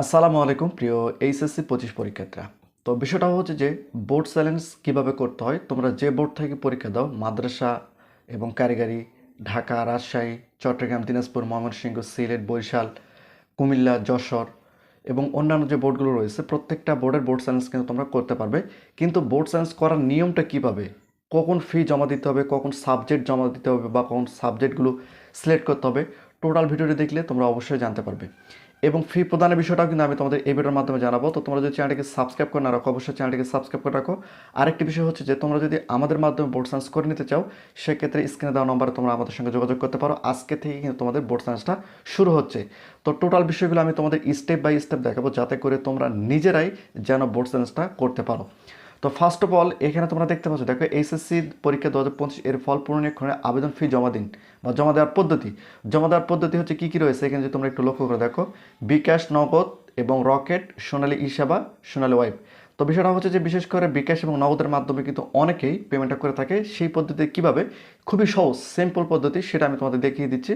আসসালামু আলাইকুম, প্রিয় এইচএসসি পঁচিশ পরীক্ষার্থীরা। তো বিষয়টা হচ্ছে যে বোর্ড চ্যালেঞ্জ কীভাবে করতে হয়, তোমরা যে বোর্ড থেকে পরীক্ষা দাও, মাদ্রাসা এবং কারিগরি, ঢাকা, রাজশাহী, চট্টগ্রাম, দিনাজপুর, ময়মনসিংহ, সিলেট, বরিশাল, কুমিল্লা, যশোর এবং অন্যান্য যে বোর্ডগুলো রয়েছে, প্রত্যেকটা বোর্ডের বোর্ড চ্যালেঞ্জ কিন্তু তোমরা করতে পারবে। কিন্তু বোর্ড চ্যালেঞ্জ করার নিয়মটা কীভাবে? কখন ফি জমা দিতে হবে, কখন সাবজেক্ট জমা দিতে হবে বা কখন সাবজেক্টগুলো সিলেক্ট করতে হবে টোটাল ভিডিওটি দেখলে তোমরা অবশ্যই জানতে পারবে। এবং ফি প্রদানের বিষয়টাও কিন্তু আমি তোমাদের এই ভিডিওর মাধ্যমে জানাব। তো তোমরা যদি চ্যানেলটিকে সাবস্ক্রাইব করে না রাখো, অবশ্যই চ্যানেলটিকে সাবস্ক্রাইব করে রাখো। আরেকটি বিষয় হচ্ছে যে, তোমরা যদি আমাদের মাধ্যমে বোর্ড সায়েন্স করে নিতে চাও, সেক্ষেত্রে স্ক্রিনে দেওয়া নম্বরে তোমরা আমাদের সঙ্গে যোগাযোগ করতে পারো। আজকে থেকে কিন্তু তোমাদের বোর্ড সায়েন্সটা শুরু হচ্ছে। তো টোটাল বিষয়গুলো আমি তোমাদের স্টেপ বাই স্টেপ দেখাবো, যাতে করে তোমরা নিজেরাই যেন বোর্ড সায়েন্সটা করতে পারো। তো ফার্স্ট অফ অল এখানে তোমরা দেখতে পাচ্ছ, দেখো এইচএসসি পরীক্ষা দু হাজার পঁচিশ এর ফল পূরণীক্ষণে আবেদন ফি জমা দিন বা জমা দেওয়ার পদ্ধতি। জমা দেওয়ার পদ্ধতি হচ্ছে কী কী রয়েছে? এখানে যদি তোমরা একটু লক্ষ্য করে দেখো, বিকাশ, নগদ এবং রকেট, সোনালী ই সেবা, সোনালী ওয়াইপ তো বিষয়টা হচ্ছে যে বিশেষ করে বিকাশ এবং নগদের মাধ্যমে কিন্তু অনেকেই পেমেন্টটা করে থাকে। সেই পদ্ধতি কীভাবে? খুবই সহজ সিম্পল পদ্ধতি, সেটা আমি তোমাদের দেখিয়ে দিচ্ছি।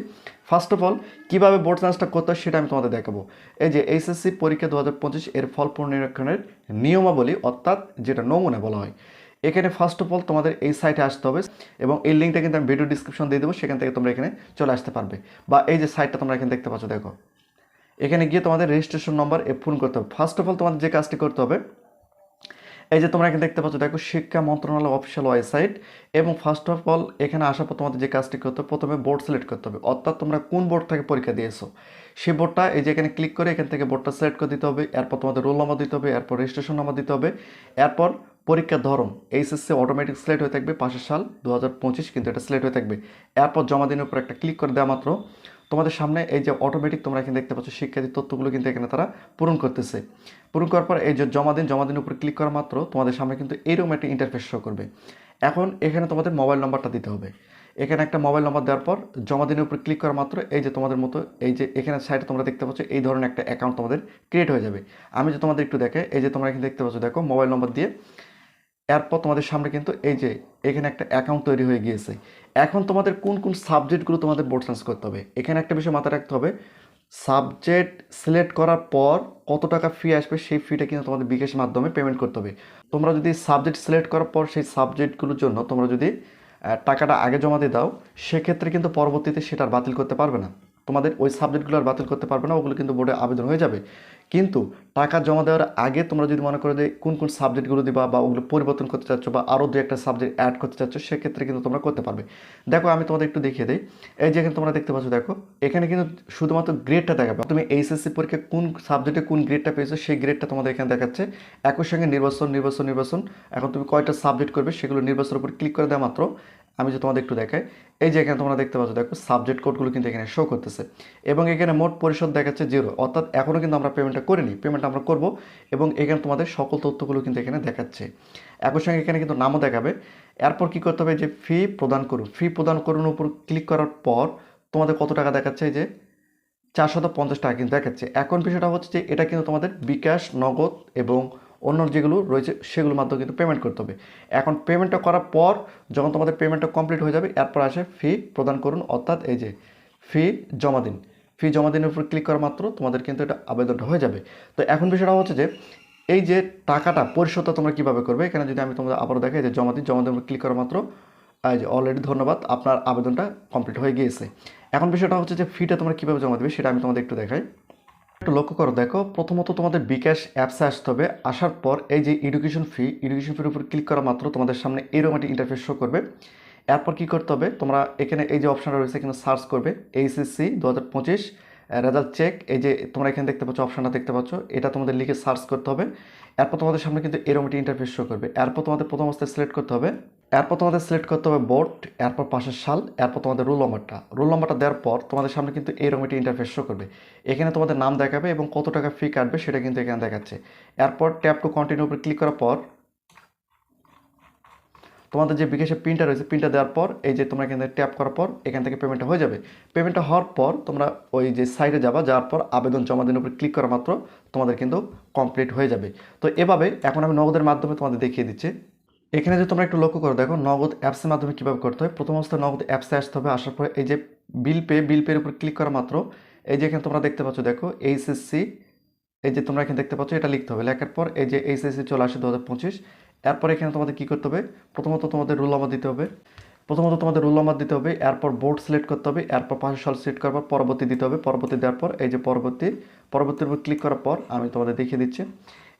ফার্স্ট অফ অল কীভাবে বোর্ড চান্সটা করতে হয় সেটা আমি তোমাদের দেখাবো। এই যে এইচএসসি পরীক্ষা দু হাজার পঁচিশ এর ফল পুনরীক্ষণের নিয়মাবলী, অর্থাৎ যেটা নমুনা বলা হয়। এখানে ফার্স্ট অফ অল তোমাদের এই সাইটে আসতে হবে এবং এই লিঙ্কটা কিন্তু আমি ভিডিও ডিসক্রিপশন দিয়ে দেবো, সেখান থেকে তোমরা এখানে চলে আসতে পারবে। বা এই যে সাইটটা তোমরা এখানে দেখতে পাচ্ছ, দেখো। এখানে গিয়ে তোমাদের রেজিস্ট্রেশন নম্বর এ ফোন করতে হবে। ফার্স্ট অফ অল তোমাদের যে কাজটি করতে হবে এই যে তোমরা এখানে দেখতে পাচ্ছ, দেখো শিক্ষা মন্ত্রণালয় অফিসিয়াল ওয়েবসাইট এবং ফার্স্ট অফ অল এখানে আসার পর তোমাদের যে কাজটি করতে হবে, প্রথমে বোর্ড সিলেক্ট করতে হবে। অর্থাৎ তোমরা কোন বোর্ড থেকে পরীক্ষা দিয়েছ? সেই বোর্ডটা এই যে এখানে ক্লিক করে এখান থেকে বোর্ডটা সিলেক্ট করে দিতে হবে, এরপর তোমাদের রোল নাম্বার দিতে হবে, এরপর রেজিস্ট্রেশন নাম্বার দিতে হবে, এরপর পরীক্ষার ধরন। এইচএসসি অটোমেটিক সিলেক্ট হয়ে থাকবে পাশের সাল দু হাজার পঁচিশ, কিন্তু এটা সিলেক্ট হয়ে থাকবে। এরপর জমা দিনের উপর একটা ক্লিক করে দেওয়া মাত্র। তোমাদের সামনে এই যে অটোমেটিক তোমরা এখানে দেখতে পাচ্ছ শিক্ষার্থীর তথ্যগুলো কিন্তু এখানে তারা পূরণ করতেছে। পূরণ করার পর এই যে জমা দিন, জমা দিনের উপর ক্লিক করা মাত্র তোমাদের সামনে কিন্তু এরকম একটা ইন্টারফেস শো করবে। এখন এখানে তোমাদের মোবাইল নাম্বারটা দিতে হবে। এখানে একটা মোবাইল নাম্বার দেওয়ার পর জমা দিনের উপর ক্লিক করা মাত্র এই যে তোমাদের মতো এই যে এখানে সাইডে তোমরা দেখতে পাচ্ছ এই ধরনের একটা অ্যাকাউন্ট তোমাদের ক্রিয়েট হয়ে যাবে। আমি যে তোমাদের একটু দেখে, এই যে তোমরা এখানে দেখতে পাচ্ছ, দেখো মোবাইল নম্বর দিয়ে এরপর তোমাদের সামনে কিন্তু এই যে এখানে একটা অ্যাকাউন্ট তৈরি হয়ে গিয়েছে। এখন তোমাদের কোন কোন সাবজেক্টগুলো তোমাদের বোর্ড সায়েন্স করতে হবে? এখানে একটা বিষয় মাথায় রাখতে হবে সাবজেক্ট সিলেক্ট করার পর কত টাকা ফি আসবে সেই ফিটা কিন্তু তোমাদের বিকাশের মাধ্যমে পেমেন্ট করতে হবে। তোমরা যদি সাবজেক্ট সিলেক্ট করার পর সেই সাবজেক্টগুলোর জন্য তোমরা যদি টাকাটা আগে জমা দিয়ে দাও, সেক্ষেত্রে কিন্তু পরবর্তীতে সেটা বাতিল করতে পারবে না। তোমাদের ওই সাবজেক্টগুলো আর বাতিল করতে পারবে না, ওগুলো কিন্তু বোর্ডে আবেদন হয়ে যাবে। কিন্তু টাকা জমা দেওয়ার আগে তোমরা যদি মনে করো যে কোন কোন সাবজেক্টগুলো দিবা বা ওগুলো পরিবর্তন করতে চাচ্ছ বা আরও দু একটা সাবজেক্ট অ্যাড করতে চাচ্ছ, সেক্ষেত্রে কিন্তু তোমরা করতে পারবে। দেখো, আমি তোমাদের একটু দেখিয়ে দিই। এই যে এখানে তোমরা দেখতে পাচ্ছ, দেখো, এখানে কিন্তু শুধুমাত্র গ্রেডটা দেখাবে। তুমি এইচএসসি পরীক্ষায় কোন সাবজেক্টে কোন গ্রেডটা পেয়েছ, সেই গ্রেডটা তোমাদের এখানে দেখাচ্ছে। একই সঙ্গে নির্বাচন নির্বাচন নির্বাচন। এখন তুমি কয়টা সাবজেক্ট করবে, সেগুলো নির্বাচনের উপর ক্লিক করে দেওয়া মাত্র। আমি যে তোমাদের একটু দেখাই। এই যে এখানে তোমরা দেখতে পাচ্ছ, দেখো সাবজেক্ট কোডগুলো কিন্তু এখানে শো করতেছে। এবং এখানে মোট পরিশোধ দেখাচ্ছে জিরো অর্থাৎ এখনও কিন্তু আমরা পেমেন্টটা করিনি। পেমেন্ট আমরা করব। এবং এখানে তোমাদের সকল তথ্যগুলো কিন্তু এখানে দেখাচ্ছে। একই সঙ্গে এখানে কিন্তু নামও দেখাবে। এরপর কি করতে হবে? যে ফি প্রদান করুন। ফি প্রদান করুন উপর ক্লিক করার পর তোমাদের কত টাকা দেখাচ্ছে? যে চারশত পঞ্চাশ টাকা কিন্তু দেখাচ্ছে। এখন বিষয়টা হচ্ছে যে এটা কিন্তু তোমাদের বিকাশ, নগদ এবং অন্য যেগুলো রয়েছে সেগুলোর মাধ্যমে কিন্তু পেমেন্ট করতে হবে। এখন পেমেন্টটা করার পর যখন তোমাদের পেমেন্টটা কমপ্লিট হয়ে যাবে, এরপর আসে ফি প্রদান করুন। অর্থাৎ এই যে ফি জমা দিন। ফি জমা দিনের উপর ক্লিক করা মাত্র তোমাদের কিন্তু এটা আবেদনটা হয়ে যাবে। তো এখন বিষয়টা হচ্ছে যে, এই যে টাকাটা, পরিশোধটা তোমরা কীভাবে করবে? এখানে যদি আমি তোমাদের আবারও দেখাই যে জমা দিন জমা দিন ক্লিক করার মাত্র, এই যে অলরেডি ধন্যবাদ, আপনার আবেদনটা কমপ্লিট হয়ে গিয়েছে। এখন বিষয়টা হচ্ছে যে ফিটা তোমরা কীভাবে জমা দেবে সেটা আমি তোমাদের একটু দেখাই। একটু লক্ষ্য করো, দেখো, প্রথমত তোমাদের বিকাশ অ্যাপসে আসতে হবে। আসার পর এই যে এডুকেশন ফি এডুকেশন ফির উপর ক্লিক করা মাত্র তোমাদের সামনে এরকম একটি ইন্টারফেস শো করবে। এরপর কী করতে হবে? তোমরা এখানে এই যে অপশানটা রয়েছে, এখানে সার্চ করবে এইচএসসি দু হাজার পঁচিশ রেজাল্ট চেক এই যে তোমরা এখানে দেখতে পাচ্ছ অপশানটা দেখতে পাচ্ছ, এটা তোমাদের লিখে সার্চ করতে হবে। এরপর তোমাদের সামনে কিন্তু এরকম একটি ইন্টারফেস শো করবে। এরপর তোমাদের প্রথম অবস্থায় সিলেক্ট করতে হবে এরপর তোমাদের সিলেক্ট করতে হবে বোর্ড এরপর পাশের সাল এরপর তোমাদের রোল নাম্বারটা রোল নাম্বারটা দেওয়ার পর তোমাদের সামনে কিন্তু এরকম একটি ইন্টারফেস শো করবে। এখানে তোমাদের নাম দেখাবে এবং কত টাকা ফি কাটবে সেটা কিন্তু এখানে দেখাচ্ছে। এরপর ট্যাপ টু কন্টিনিউ উপর ক্লিক করার পর তোমাদের যে বিকাশের প্রিন্টার রয়েছে প্রিন্টার দেওয়ার পর এই যে তোমরা কিন্তু ট্যাপ করার পর এখান থেকে পেমেন্টটা হয়ে যাবে। পেমেন্টটা হওয়ার পর তোমরা ওই যে সাইটে যাবা, যাওয়ার পর আবেদন জমা দিনের উপর ক্লিক করা মাত্র তোমাদের কিন্তু কমপ্লিট হয়ে যাবে। তো এভাবে এখন আমি নগদের মাধ্যমে তোমাদের দেখিয়ে দিচ্ছি। এখানে যদি তোমরা একটু লক্ষ্য করো, দেখো নগদ অ্যাপসের মাধ্যমে কীভাবে করতে হয়? প্রথম অবস্থায় নগদ অ্যাপসে আসতে হবে, আসার পরে এই যে বিল পে বিল পের উপর ক্লিক করা মাত্র, এই যে এখানে তোমরা দেখতে পাচ্ছ, দেখো এইচএসসি এই যে তোমরা এখানে দেখতে পাচ্ছ, এটা লিখতে হবে। লেখার পর এই যে এইচএসসি চলে আসে দু হাজার পঁচিশ, এরপর এখানে তোমাদের কী করতে হবে? প্রথমত তোমাদের রোল নাম্বার দিতে হবে। প্রথমত তোমাদের রোল নাম্বার দিতে হবে, এরপর বোর্ড সিলেক্ট করতে হবে, এরপর পাশে সাল সিলেক্ট করার পর পরবর্তী দিতে হবে, পরবর্তী দেওয়ার পর এই যে পরবর্তী, পরবর্তীর উপর ক্লিক করার পর আমি তোমাদের দেখিয়ে দিচ্ছি।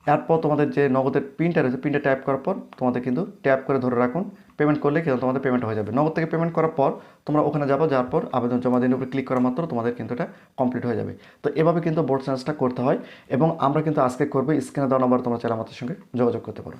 এরপর তোমাদের যে নগদের পিনটা রয়েছে পিনটা ট্যাপ করার পর তোমাদের কিন্তু ট্যাপ করে ধরে রাখুন। পেমেন্ট করলে কিন্তু তোমাদের পেমেন্ট হয়ে যাবে। নগদ থেকে পেমেন্ট করার পর তোমরা ওখানে যাব, যাওয়ার পর আবেদন জমা দিনের উপরে ক্লিক করা মাত্র তোমাদের কিন্তু এটা কমপ্লিট হয়ে যাবে। তো এভাবে কিন্তু বোর্ড চান্সটা করতে হয় এবং আমরা কিন্তু আজকে করব। স্ক্রিনে দেওয়া নাম্বার তোমরা চাইলে আমাদের সঙ্গে যোগাযোগ করতে পারো।